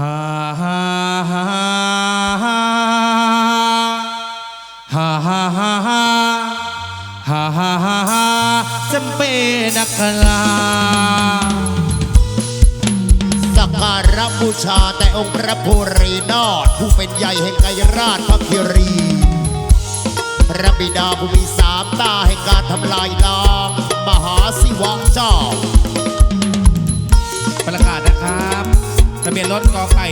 ฮ่าฮ่าฮ่าฮ่าฮ่าฮ่าฮ่าฮ่าฮ่าฮ่าฮ่าฮ่าจำเป็นนักลาสักการะบูชาแต่องค์พระภูรินาถผู้เป็นใหญ่แห่งกายราชพระคิรี พระบิดาผู้มีสามตาแห่งการทำลายล้างมหาศิวะเจ้า ประกาศนะครับ ทะเบียนรถกอไก่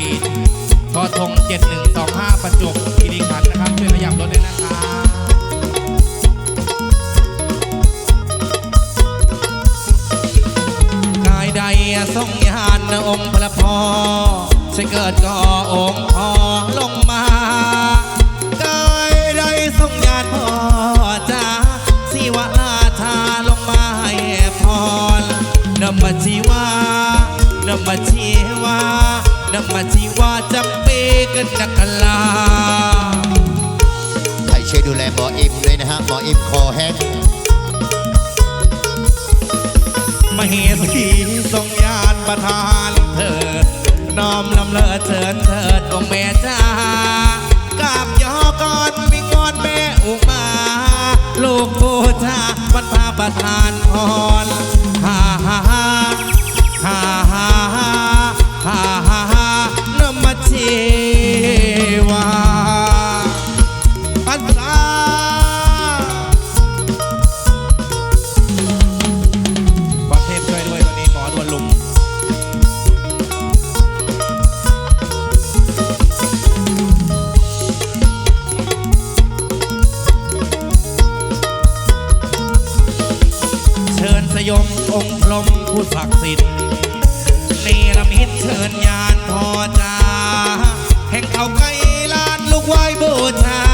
ทอทง 7125 ประจวบคีรีขันธ์นะครับช่วยขยับรถด้วยนะครับนายใดทรงยานองค์พระพ่อจะเกิดก็องค์พ่อลง กันนักลาใครช่วยดูแลหมออิมด้วยนะฮะหมออิมคอแห้งมเหสีทรงยานประทานเถิดน้อมลำเลิศเชิญเถิดองค์แม่จ้ากราบยอก่อนวิงวอนแม่อุมา ลูกบูชาบรรพาประทานพรฮ่าฮ่าฮ่าฮ่า ยมองค์พรมผู้ศักดิ์สิทธิ์เนรมิตเชิญญาณพอจาแห่งเขาไกลลานลูกไหวบูชา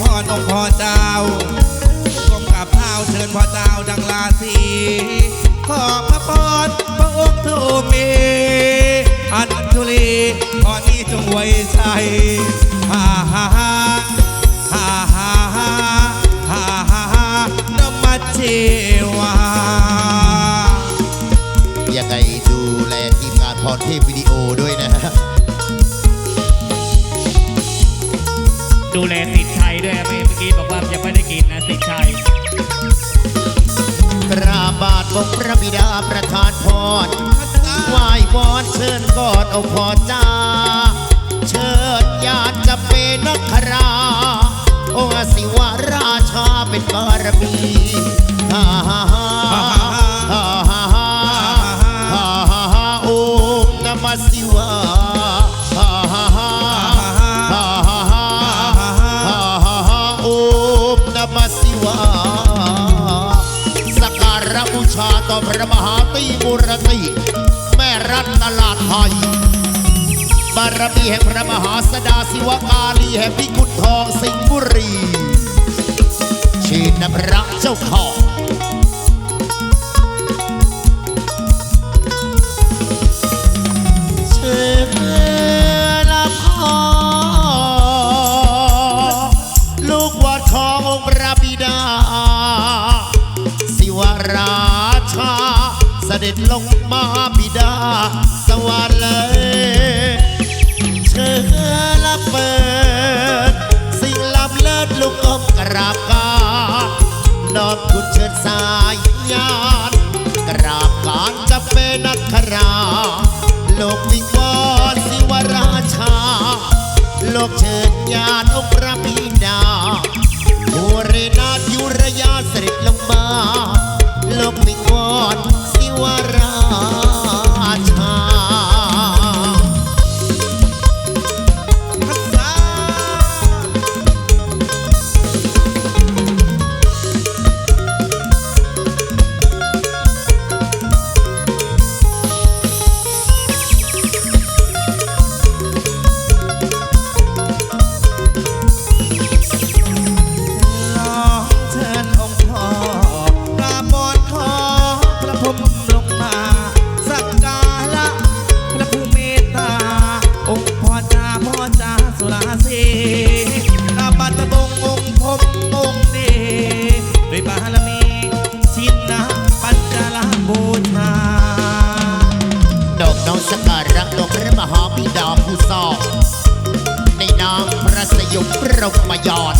พรองค์พ่อเจ้ากรมกับเท้าเชิญพ่อเจ้าดังลาสีขอพระพรพระองค์ทูมีอันธุลีขอนี้จงไว้ใจฮ่าฮ่าฮ่าฮ่าฮ่าฮ่าฮ่าฮ่าฮ่านมัสชีวายังไงดูแลทีมงานพรเทพวิดีโอด้วยนะฮะ ดูแลสิทธิ์ชัยด้วยเมื่อกี้บอกว่ายังไม่ได้กินนะสิทธิ์ชัยกราบาทบงพระบิดาประทานพรไหว้วอนเชิญกอดเอาพอจ้า ชาต่อพระมหาตีมุรติ แม่รัตนลาไทย บารมีแห่งพระมหาสดาศิวกาลีแห่งพิกุลทองสิงห์บุรีชีนพระเจ้าข้อเชิญ ด็จลงมาบิดา สวรรค์เลยเชิญละเปิด สิ่งลับเลิศลูกก้มกราบการนอบคุณเชิญสายญาณกราบการจะเป็นนักคราโลกวิงวอนสิวราชา โลกเชิญญาณองค์พระบิดาบุเรนาถยุรยาเสด็จลงมา โลกวิงวอ ว่าเรา นองสกการัองค์พระมหาบิดาผู้สอบในนามพระสยบพรมยอด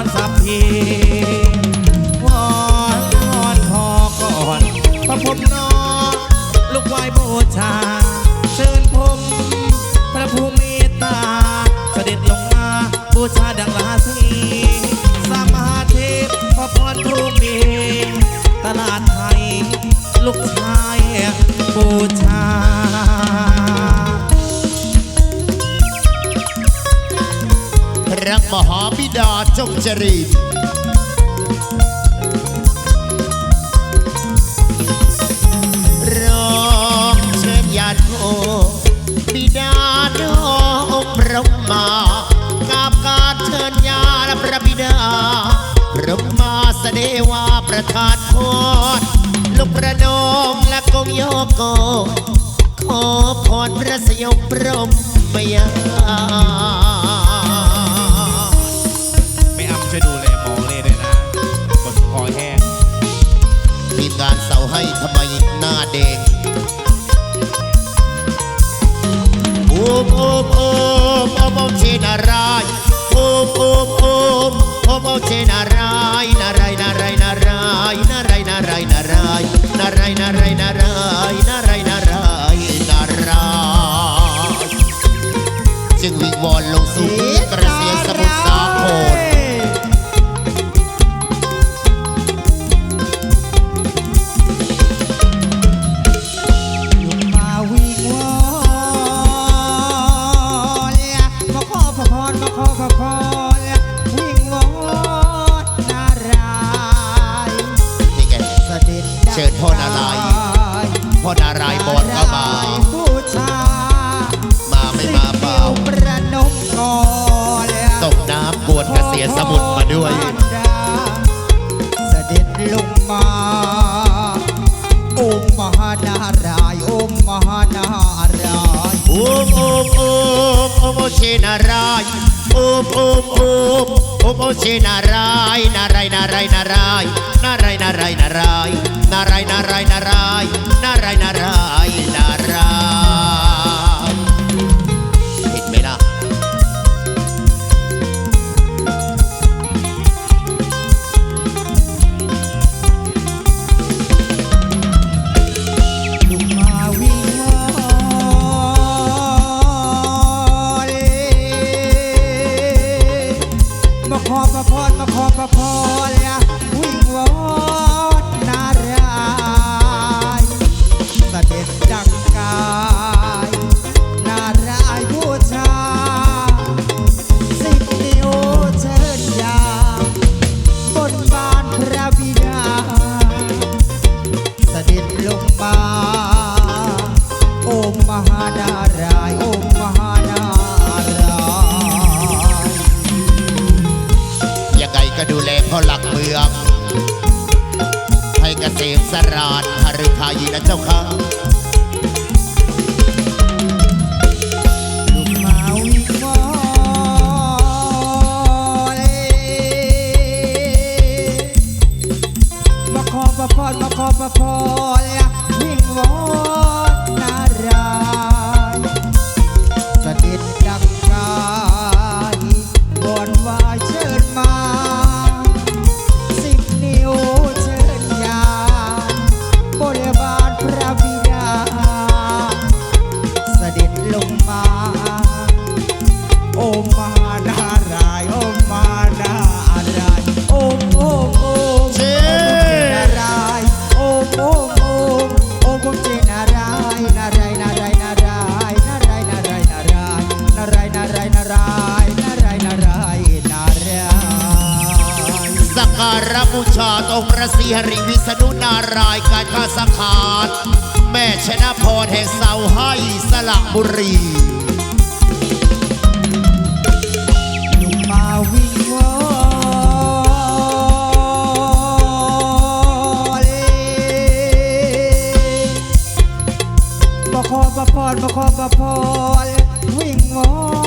อนสัพพี มหาบิดาจงจริญร้องเชิญญาติโอบิดาน้องพระมากราบการเชิญญาและพระบิดาพระมาเสดวาประทานพรลูกประนมและกงโยโกขอพรพระสยบพรหมยา งานเสาให้ทำไมหน้าเด็กโอมโอมโอมโอมโอมเชนารายโอมโอมโอมโอมโอมเชนารายนารายนารายนารายนารายนารายนารายนารายนารายนารายนารายนารายนารายจึงวิงวอนลงสู่กระเสียสมุทรสาคร ชิญพ่อนารายณ์พ่อนารายณ์บอลก็มาบูชามาไม่มาเปล่าสิ่งที่ประนมก่อนส่งน้ำกวนเกษียณสมุทรมาด้วย เสด็จลงมาองค์มหานารายณ์องค์มหานารายณ์โอมโอมโอม โอมโมเชนารายโอมโอมโอมโอมโมเชนารายนารายนารายนารายนารายนารายนารายนารายนารายนารายนารายนารายนาราย ก็ดูแลพ่อหลักเมือง ให้เกษมสราญหฤทัยนะเจ้าค่ะลูกมาขอมาขอมาขอมาขอมาพร ระบูชาองค์พระศรีหริวิษณุนารายณ์การข้าสังขารแม่ชนะพรแห่งเสาให้สละบุรีมาวิ่งวอนมาขอประพรมาขอประพรวิ่งวอ